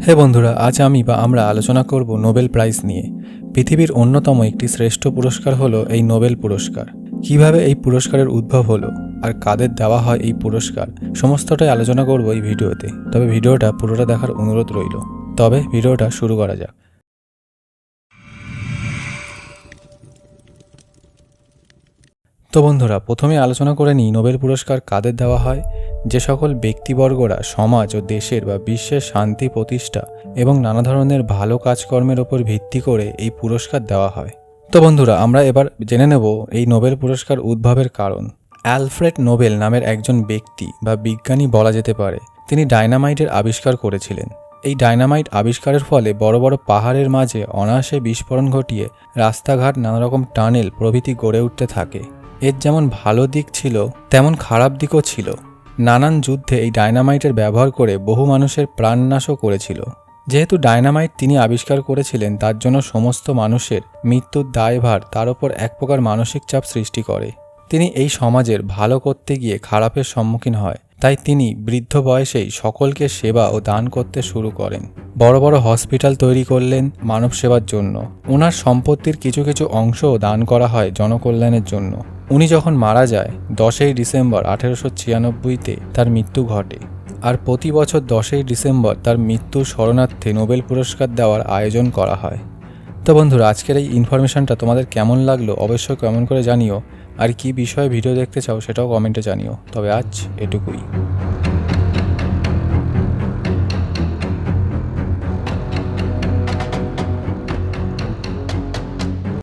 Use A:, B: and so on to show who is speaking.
A: হে বন্ধুরা, আজ আমি বা আমরা আলোচনা করব নোবেল প্রাইজ নিয়ে। পৃথিবীর অন্যতম একটি শ্রেষ্ঠ পুরস্কার হলো এই নোবেল পুরস্কার। কীভাবে এই পুরস্কারের উদ্ভব হলো আর কাদের দেওয়া হয় এই পুরস্কার, সমস্তটাই আলোচনা করব এই ভিডিওতে। তবে ভিডিওটা পুরোটা দেখার অনুরোধ রইল। তবে ভিডিওটা শুরু করা যাক। তো বন্ধুরা, প্রথমে আলোচনা করে নিই, নোবেল পুরস্কার কাদের দেওয়া হয়? যে সকল ব্যক্তিবর্গরা সমাজ ও দেশের বা বিশ্বের শান্তি প্রতিষ্ঠা এবং নানা ধরনের ভালো কাজকর্মের ওপর ভিত্তি করে এই পুরস্কার দেওয়া হয়। তো বন্ধুরা, আমরা এবার জেনে নেব এই নোবেল পুরস্কার উদ্ভবের কারণ। অ্যালফ্রেড নোবেল নামের একজন ব্যক্তি বা বিজ্ঞানী বলা যেতে পারে। তিনি ডায়নামাইটের আবিষ্কার করেছিলেন। এই ডায়নামাইট আবিষ্কারের ফলে বড় বড় পাহাড়ের মাঝে অনায়াসে বিস্ফোরণ ঘটিয়ে রাস্তাঘাট নানারকম টানেল প্রভৃতি গড়ে উঠতে থাকে। এর যেমন ভালো দিক ছিল, তেমন খারাপ দিকও ছিল। নানান যুদ্ধে এই ডায়নামাইটের ব্যবহার করে বহু মানুষের প্রাণনাশও করেছিল। যেহেতু ডায়নামাইট তিনি আবিষ্কার করেছিলেন, তার জন্য সমস্ত মানুষের মৃত্যুর দায়ভার তার উপর এক প্রকার মানসিক চাপ সৃষ্টি করে। তিনি এই সমাজের ভালো করতে গিয়ে খারাপের সম্মুখীন হয়, তাই তিনি বৃদ্ধ বয়সেই সকলকে সেবা ও দান করতে শুরু করেন। বড় বড় হসপিটাল তৈরি করলেন মানব সেবার জন্য। ওনার সম্পত্তির কিছু কিছু অংশও দান করা হয় জনকল্যাণের জন্য। উনি যখন মারা যায়, দশই ডিসেম্বর আঠেরোশো ছিয়ানব্বইতে তার মৃত্যু ঘটে। আর প্রতি বছর দশই ডিসেম্বর তার মৃত্যুর স্মরণার্থে নোবেল পুরস্কার দেওয়ার আয়োজন করা হয়। তো বন্ধুরা, আজকের এই ইনফরমেশনটা তোমাদের কেমন লাগল অবশ্যই কেমন করে জানিও। আর কি বিষয়ে ভিডিও দেখতে চাও সেটাও কমেন্টে জানিও। তবে আজ এটুকুই।